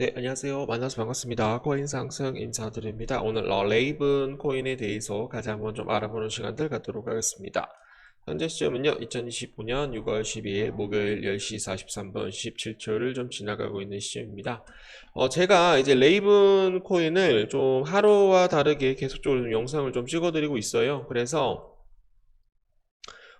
네, 안녕하세요. 만나서 반갑습니다. 코인 상승 인사드립니다. 오늘 어, 레이븐 코인에 대해서 가장 한번 좀 알아보는 시간들 갖도록 하겠습니다. 현재 시점은요, 2025년 6월 12일 목요일 10시 43분 17초를 좀 지나가고 있는 시점입니다. 어, 제가 이제 레이븐 코인을 좀 하루와 다르게 계속적으로 좀 영상을 좀 찍어드리고 있어요. 그래서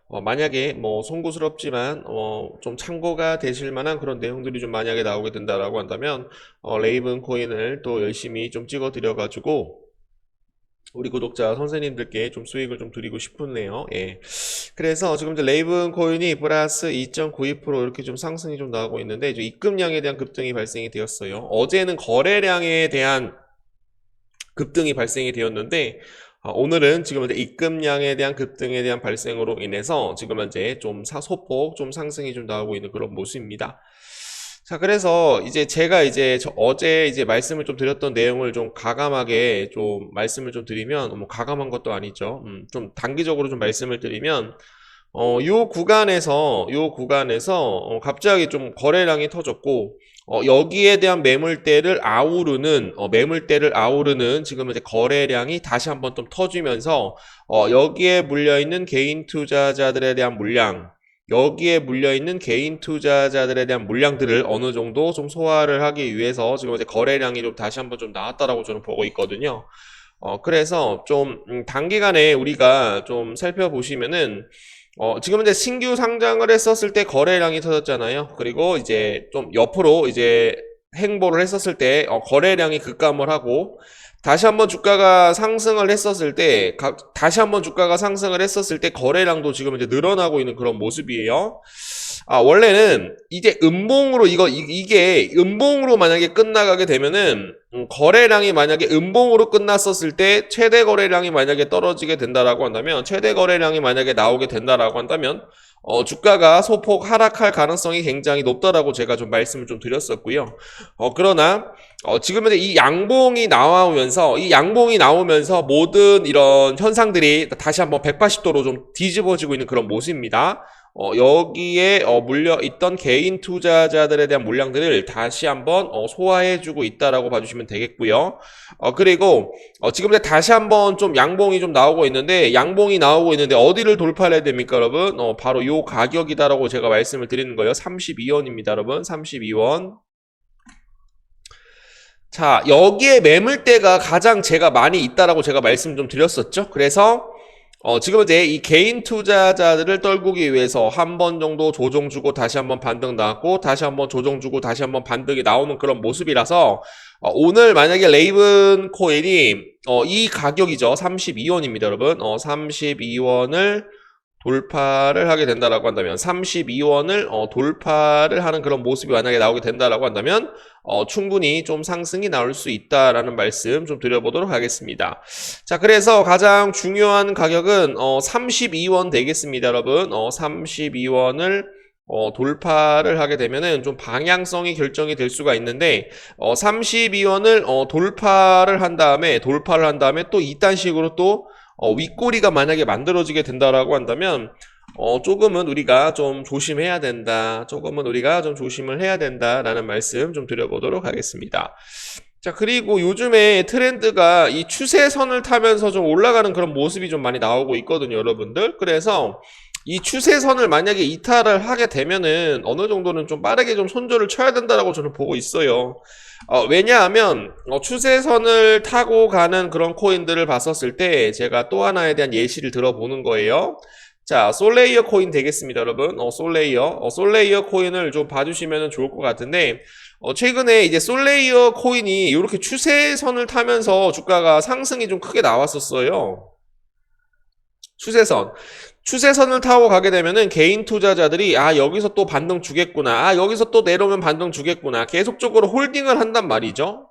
어, 만약에 뭐 송구스럽지만 어, 좀 참고가 되실 만한 그런 내용들이 좀 만약에 나오게 된다라고 한다면 어, 레이븐 코인을 또 열심히 좀 찍어 드려 가지고 우리 구독자 선생님들께 좀 수익을 좀 드리고 싶네요. 예. 그래서 지금 이제 레이븐 코인이 플러스 2.92% 이렇게 좀 상승이 좀 나오고 있는데 이제 입금량에 대한 급등이 발생이 되었어요. 어제는 거래량에 대한 급등이 발생이 되었는데 어, 오늘은 지금 이제 입금량에 대한 급등에 대한 발생으로 인해서 지금 현재 좀 사, 소폭 좀 상승이 좀 나오고 있는 그런 모습입니다. 자, 그래서 이제 제가 이제 저 어제 이제 말씀을 좀 드렸던 내용을 좀 가감하게 좀 말씀을 좀 드리면, 뭐 가감한 것도 아니죠. 음, 좀 단기적으로 좀 말씀을 드리면, 어, 요 구간에서, 요 구간에서, 어, 갑자기 좀 거래량이 터졌고, 어, 여기에 대한 매물대를 아우르는, 어, 매물대를 아우르는 지금 이제 거래량이 다시 한번 좀 터지면서, 어, 여기에 물려 있는 개인 투자자들에 대한 물량, 여기에 물려있는 개인 투자자들에 대한 물량들을 어느 정도 좀 소화를 하기 위해서 지금 이제 거래량이 좀 다시 한번 좀 나왔다라고 저는 보고 있거든요. 어, 그래서 좀 음, 단기간에 우리가 좀 살펴보시면은 어, 지금 이제 신규 상장을 했었을 때 거래량이 터졌잖아요. 그리고 이제 좀 옆으로 이제 행보를 했었을 때 어, 거래량이 급감을 하고 다시 한번 주가가 상승을 했었을 때 가- 다시 한번 주가가 상승을 했었을 때 거래량도 지금 이제 늘어나고 있는 그런 모습이에요. 아, 원래는 이제 음봉으로 이거 이, 게 음봉으로 만약에 끝나가게 되면은 음, 거래량이 만약에 음봉으로 끝났었을 때 최대 거래량이 만약에 떨어지게 된다라고 한다면 최대 거래량이 만약에 나오게 된다라고 한다면 어, 주가가 소폭 하락할 가능성이 굉장히 높다라고 제가 좀 말씀을 좀 드렸었고요. 어, 그러나 어, 지금 현재 이 양봉이 나오면서 이 양봉이 나오면서 모든 이런 현상들이 다시 한번 180도로 좀 뒤집어지고 있는 그런 모습입니다. 어, 여기에 어, 물려 있던 개인 투자자들에 대한 물량들을 다시 한번 어, 소화해주고 있다라고 봐주시면 되겠고요. 어, 그리고 어, 지금 다시 한번 좀 양봉이 좀 나오고 있는데 양봉이 나오고 있는데 어디를 돌파해야 됩니까, 여러분? 어, 바로 요 가격이다라고 제가 말씀을 드리는 거예요. 32원입니다, 여러분. 32원. 자, 여기에 매물대가 가장 제가 많이 있다라고 제가 말씀 좀 드렸었죠. 그래서 어, 지금 이제 이 개인 투자자들을 떨구기 위해서 한 번 정도 조정 주고 다시 한 번 반등 나왔고 다시 한 번 조정 주고 다시 한 번 반등이 나오는 그런 모습이라서 어, 오늘 만약에 레이븐 코인이 어, 이 가격이죠. 32원입니다, 여러분. 어, 32원을 돌파를 하게 된다라고 한다면 32원을 어, 돌파를 하는 그런 모습이 만약에 나오게 된다라고 한다면 어, 충분히 좀 상승이 나올 수 있다라는 말씀 좀 드려보도록 하겠습니다. 자, 그래서 가장 중요한 가격은 어, 32원 되겠습니다, 여러분. 어, 32원을 어, 돌파를 하게 되면은 좀 방향성이 결정이 될 수가 있는데 어, 32원을 어, 돌파를 한 다음에 돌파를 한 다음에 또 이딴 식으로 또 어, 윗꼬리가 만약에 만들어지게 된다라고 한다면 어, 조금은 우리가 좀 조심해야 된다. 조금은 우리가 좀 조심을 해야 된다라는 말씀 좀 드려보도록 하겠습니다. 자, 그리고 요즘에 트렌드가 이 추세선을 타면서 좀 올라가는 그런 모습이 좀 많이 나오고 있거든요, 여러분들. 그래서 이 추세선을 만약에 이탈을 하게 되면은 어느 정도는 좀 빠르게 좀 손절을 쳐야 된다라고 저는 보고 있어요. 어, 왜냐하면 어, 추세선을 타고 가는 그런 코인들을 봤었을 때 제가 또 하나에 대한 예시를 들어보는 거예요. 자, 솔레이어 코인 되겠습니다, 여러분. 어, 솔레이어. 어, 솔레이어 코인을 좀 봐주시면 좋을 것 같은데, 어, 최근에 이제 솔레이어 코인이 이렇게 추세선을 타면서 주가가 상승이 좀 크게 나왔었어요. 추세선. 추세선을 타고 가게 되면은 개인 투자자들이 아 여기서 또 반등 주겠구나. 아 여기서 또 내려오면 반등 주겠구나. 계속적으로 홀딩을 한단 말이죠.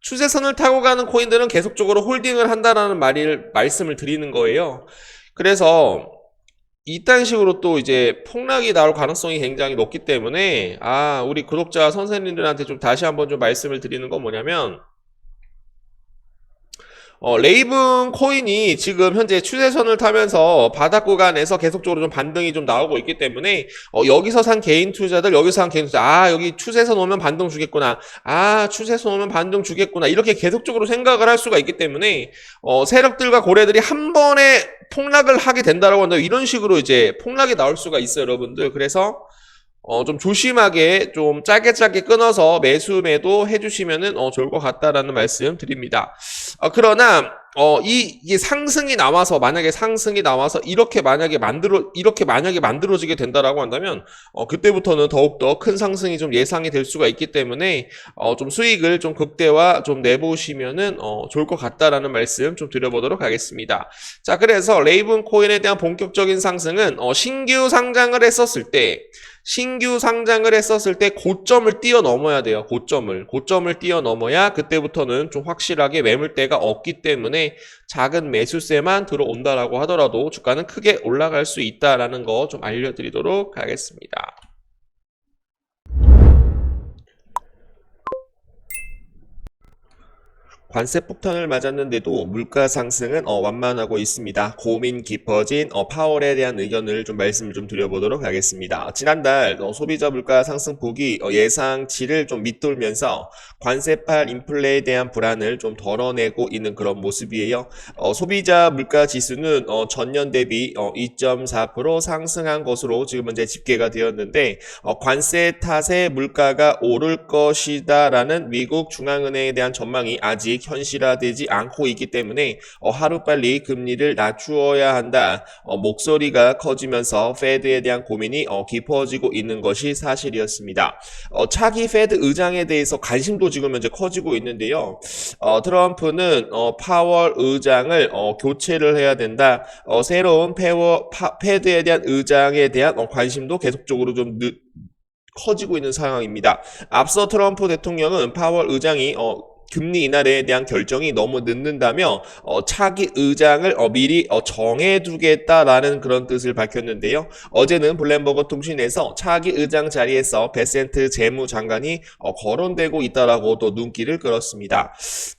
추세선을 타고 가는 코인들은 계속적으로 홀딩을 한다라는 말을 말씀을 드리는 거예요. 그래서 이딴 식으로 또 이제 폭락이 나올 가능성이 굉장히 높기 때문에 아 우리 구독자 선생님들한테 좀 다시 한번 좀 말씀을 드리는 건 뭐냐면 어, 레이븐 코인이 지금 현재 추세선을 타면서 바닥 구간에서 계속적으로 좀 반등이 좀 나오고 있기 때문에 어, 여기서 산 개인 투자들 여기서 산 개인 투자 아 여기 추세선 오면 반등 주겠구나 아 추세선 오면 반등 주겠구나 이렇게 계속적으로 생각을 할 수가 있기 때문에 어, 세력들과 고래들이 한 번에 폭락을 하게 된다라고 한다 이런 식으로 이제 폭락이 나올 수가 있어요 여러분들. 그래서 어, 좀 조심하게 좀 짧게 짧게 끊어서 매수 매도 해주시면은 어, 좋을 것 같다라는 말씀 드립니다. 어, 그러나 어, 이, 이게 상승이 나와서 만약에 상승이 나와서 이렇게 만약에 만들어 이렇게 만약에 만들어지게 된다라고 한다면 어, 그때부터는 더욱더 큰 상승이 좀 예상이 될 수가 있기 때문에 어, 좀 수익을 좀 극대화 좀 내보시면은 어, 좋을 것 같다라는 말씀 좀 드려보도록 하겠습니다. 자, 그래서 레이븐 코인에 대한 본격적인 상승은 어, 신규 상장을 했었을 때 신규 상장을 했었을 때 고점을 뛰어넘어야 돼요. 고점을. 고점을 뛰어넘어야 그때부터는 좀 확실하게 매물대가 없기 때문에 작은 매수세만 들어온다라고 하더라도 주가는 크게 올라갈 수 있다라는 거 좀 알려드리도록 하겠습니다. 관세 폭탄을 맞았는데도 물가 상승은 어, 완만하고 있습니다. 고민 깊어진 어, 파월에 대한 의견을 좀 말씀을 좀 드려보도록 하겠습니다. 지난달 어, 소비자 물가 상승폭이 어, 예상치를 좀 밑돌면서 관세팔 인플레에 대한 불안을 좀 덜어내고 있는 그런 모습이에요. 어, 소비자 물가 지수는 어, 전년 대비 어, 2.4% 상승한 것으로 지금 현재 집계가 되었는데 어, 관세 탓에 물가가 오를 것이다라는 미국 중앙은행에 대한 전망이 아직 현실화되지 않고 있기 때문에 어, 하루빨리 금리를 낮추어야 한다. 어, 목소리가 커지면서 페드에 대한 고민이 어, 깊어지고 있는 것이 사실이었습니다. 어, 차기 페드 의장에 대해서 관심도 지금 현재 커지고 있는데요. 어, 트럼프는 어, 파월 의장을 어, 교체를 해야 된다. 어, 새로운 페워, 파, 페드에 대한 의장에 대한 어, 관심도 계속적으로 좀 늦, 커지고 있는 상황입니다. 앞서 트럼프 대통령은 파월 의장이 어, 금리 인하에 대한 결정이 너무 늦는다며 어, 차기 의장을 어, 미리 어, 정해두겠다라는 그런 뜻을 밝혔는데요. 어제는 블룸버그 통신에서 차기 의장 자리에서 베센트 재무장관이 어, 거론되고 있다라고 또 눈길을 끌었습니다.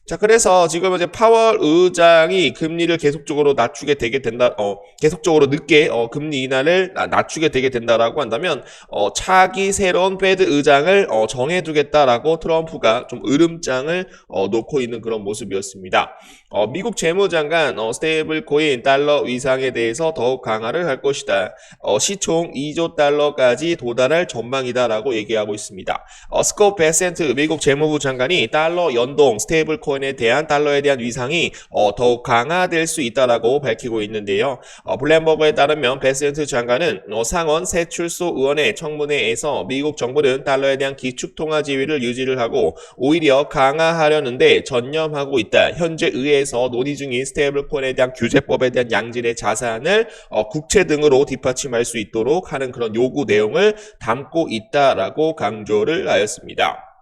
자, 그래서 지금 이제 파월 의장이 금리를 계속적으로 낮추게 되게 된다, 어, 계속적으로 늦게 어, 금리 인하를 나- 낮추게 되게 된다라고 한다면 어, 차기 새로운 페드 의장을 어, 정해두겠다라고 트럼프가 좀 으름장을 어, 놓고 있는 그런 모습이었습니다. 어, 미국 재무장관 어, 스테이블 코인 달러 위상에 대해서 더욱 강화를 할 것이다. 어, 시총 2조 달러까지 도달할 전망이다라고 얘기하고 있습니다. 어, 스코 베센트 미국 재무부 장관이 달러 연동 스테이블 코인에 대한 달러에 대한 위상이 어, 더욱 강화될 수 있다라고 밝히고 있는데요. 어, 블룸버그에 따르면 베센트 장관은 어, 상원 세출소 의원의 청문회에서 미국 정부는 달러에 대한 기축 통화 지위를 유지를 하고 오히려 강화하 려는데 전념하고 있다. 현재 의회에서 논의 중인 스테이블 코인에 대한 규제법에 대한 양질의 자산을 어, 국채 등으로 뒷받침할 수 있도록 하는 그런 요구 내용을 담고 있다라고 강조를 하였습니다.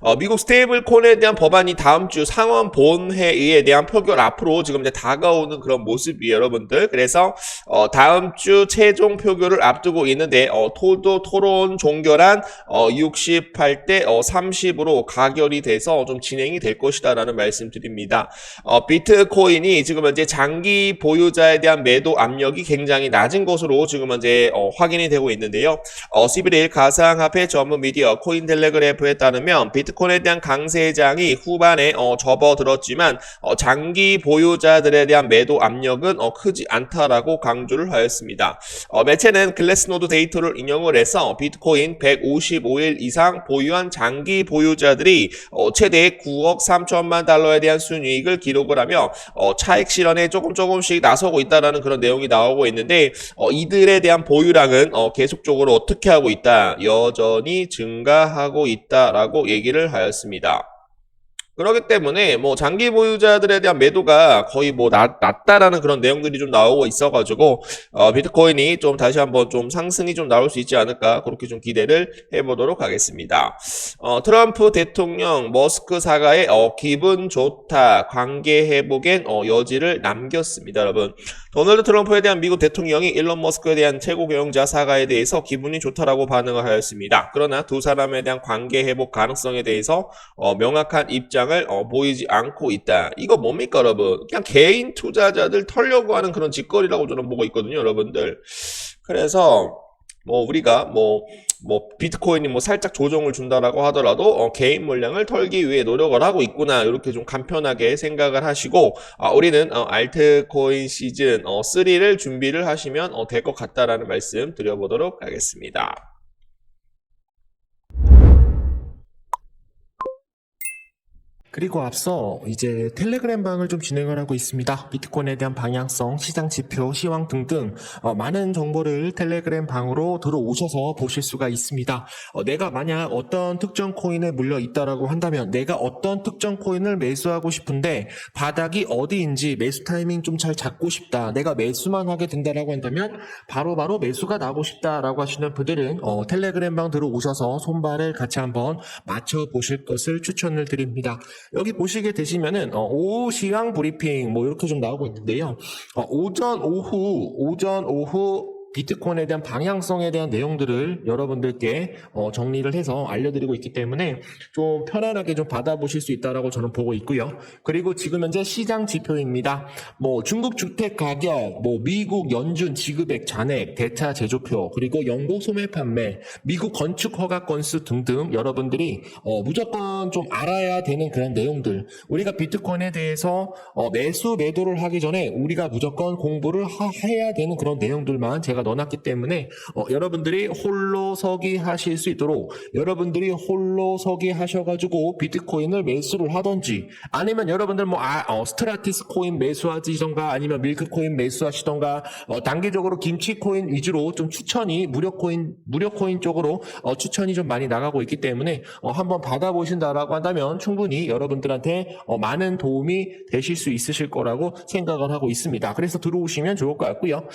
어, 미국 스테이블 코인에 대한 법안이 다음 주 상원 본회의에 대한 표결 앞으로 지금 이제 다가오는 그런 모습이에요, 여러분들. 그래서 어, 다음 주 최종 표결을 앞두고 있는데 어, 토도 토론 종결한 어, 68대 어, 30으로 가결이 돼서 좀 진행이 될 것이다라는 말씀드립니다. 어, 비트코인이 지금 현재 장기 보유자에 대한 매도 압력이 굉장히 낮은 것으로 지금 현재 어, 확인이 되고 있는데요. 어, 11일 가상화폐 전문 미디어 코인텔레그래프에 따르면 비트코인에 대한 강세장이 후반에 어, 접어들었지만 어, 장기 보유자들에 대한 매도 압력은 어, 크지 않다라고 강조를 하였습니다. 어, 매체는 글래스노드 데이터를 인용을 해서 비트코인 155일 이상 보유한 장기 보유자들이 어, 최대 9억 3천만 달러에 대한 순이익을 기록을 하며 어, 차익 실현에 조금 조금씩 나서고 있다라는 그런 내용이 나오고 있는데 어, 이들에 대한 보유량은 어, 계속적으로 어떻게 하고 있다 여전히 증가하고 있다라고 얘기를 하였습니다. 그렇기 때문에 뭐 장기 보유자들에 대한 매도가 거의 뭐 낮, 낮다라는 그런 내용들이 좀 나오고 있어가지고 어, 비트코인이 좀 다시 한번 좀 상승이 좀 나올 수 있지 않을까 그렇게 좀 기대를 해보도록 하겠습니다. 어, 트럼프 대통령 머스크 사과에 어, 기분 좋다 관계 회복엔 어, 여지를 남겼습니다, 여러분. 도널드 트럼프에 대한 미국 대통령이 일론 머스크에 대한 최고 경영자 사과에 대해서 기분이 좋다라고 반응을 하였습니다. 그러나 두 사람에 대한 관계 회복 가능성에 대해서 어, 명확한 입장 을 입장을 어, 보이지 않고 있다. 이거 뭡니까, 여러분? 그냥 개인 투자자들 털려고 하는 그런 짓거리라고 저는 보고 있거든요, 여러분들. 그래서 뭐 우리가 뭐뭐 비트코인이 뭐 살짝 조정을 준다라고 하더라도 어, 개인 물량을 털기 위해 노력을 하고 있구나 이렇게 좀 간편하게 생각을 하시고 아, 우리는 어, 알트코인 시즌 어, 3를 준비를 하시면 어, 될 것 같다라는 말씀 드려보도록 하겠습니다. 그리고 앞서 이제 텔레그램 방을 좀 진행을 하고 있습니다. 비트코인에 대한 방향성, 시장 지표, 시황 등등 어, 많은 정보를 텔레그램 방으로 들어오셔서 보실 수가 있습니다. 어, 내가 만약 어떤 특정 코인에 물려 있다라고 한다면 내가 어떤 특정 코인을 매수하고 싶은데 바닥이 어디인지 매수 타이밍 좀 잘 잡고 싶다. 내가 매수만 하게 된다라고 한다면 바로바로 매수가 나고 싶다라고 하시는 분들은 어, 텔레그램 방 들어오셔서 손발을 같이 한번 맞춰 보실 것을 추천을 드립니다. 여기 보시게 되시면은 어, 오후 시황 브리핑 뭐 이렇게 좀 나오고 있는데요. 어, 오전 오후 오전 오후 비트코인에 대한 방향성에 대한 내용들을 여러분들께 어, 정리를 해서 알려드리고 있기 때문에 좀 편안하게 좀 받아보실 수 있다라고 저는 보고 있고요. 그리고 지금 현재 시장 지표입니다. 뭐 중국 주택 가격, 뭐 미국 연준 지급액 잔액, 대차 제조표, 그리고 영국 소매 판매, 미국 건축 허가 건수 등등 여러분들이 어, 무조건 좀 알아야 되는 그런 내용들. 우리가 비트코인에 대해서 어, 매수 매도를 하기 전에 우리가 무조건 공부를 하- 해야 되는 그런 내용들만 제가 넣어놨기 때문에 어, 여러분들이 홀로 서기 하실 수 있도록 여러분들이 홀로 서기 하셔가지고 비트코인을 매수를 하던지 아니면 여러분들 뭐 아, 어, 스트라티스 코인 매수하시던가 아니면 밀크 코인 매수하시던가 어, 단기적으로 김치 코인 위주로 좀 추천이 무료 코인 무료 코인 쪽으로 어, 추천이 좀 많이 나가고 있기 때문에 어, 한번 받아보신다라고 한다면 충분히 여러분들한테 어, 많은 도움이 되실 수 있으실 거라고 생각을 하고 있습니다. 그래서 들어오시면 좋을 것 같고요.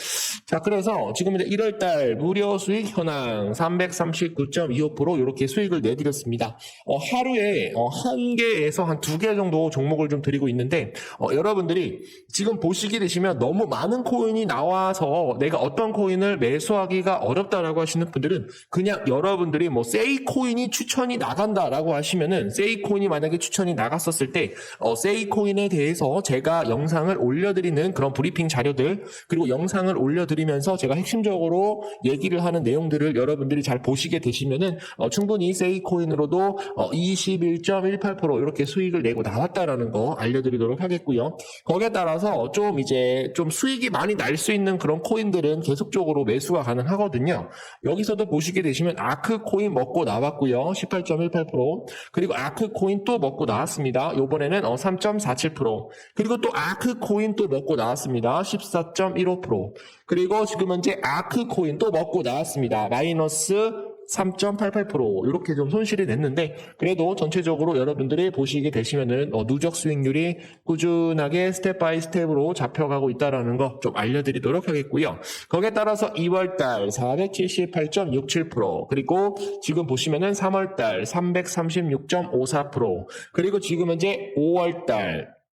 자, 그래서 지금 이제 1월달 무료 수익 현황 339.25% 이렇게 수익을 내드렸습니다. 어, 하루에 어, 한 개에서 한 두 개 정도 종목을 좀 드리고 있는데 어, 여러분들이 지금 보시게 되시면 너무 많은 코인이 나와서 내가 어떤 코인을 매수하기가 어렵다라고 하시는 분들은 그냥 여러분들이 뭐 세이 코인이 추천이 나간다라고 하시면은 세이 코인이 만약에 추천이 나갔었을 때 어, 세이 코인에 대해서 제가 영상을 올려드리는 그런 브리핑 자료들 그리고 영상을 올려드리면서 제가 핵심적으로 얘기를 하는 내용들을 여러분들이 잘 보시게 되시면은 어, 충분히 세이 코인으로도 어, 21.18% 이렇게 수익을 내고 나왔다라는 거 알려드리도록 하겠고요. 거기에 따라서 좀 이제 좀 수익이 많이 날 수 있는 그런 코인들은 계속적으로 매수가 가능하거든요. 여기서도 보시게 되시면 아크 코인 먹고 나왔고요. 18.18% 그리고 아크 코인 또 먹고 나왔습니다. 요번에는 어, 3.47% 그리고 또 아크 코인 또 먹고 나왔습니다. 14.15% 그리고 지금 현재 아크 코인 또 먹고 나왔습니다. 마이너스 3.88% 이렇게 좀 손실이 냈는데 그래도 전체적으로 여러분들이 보시게 되시면은 어, 누적 수익률이 꾸준하게 스텝 바이 스텝으로 잡혀가고 있다라는 거 좀 알려드리도록 하겠고요. 거기에 따라서 2월달 478.67% 그리고 지금 보시면은 3월달 336.54% 그리고 지금 현재 5월달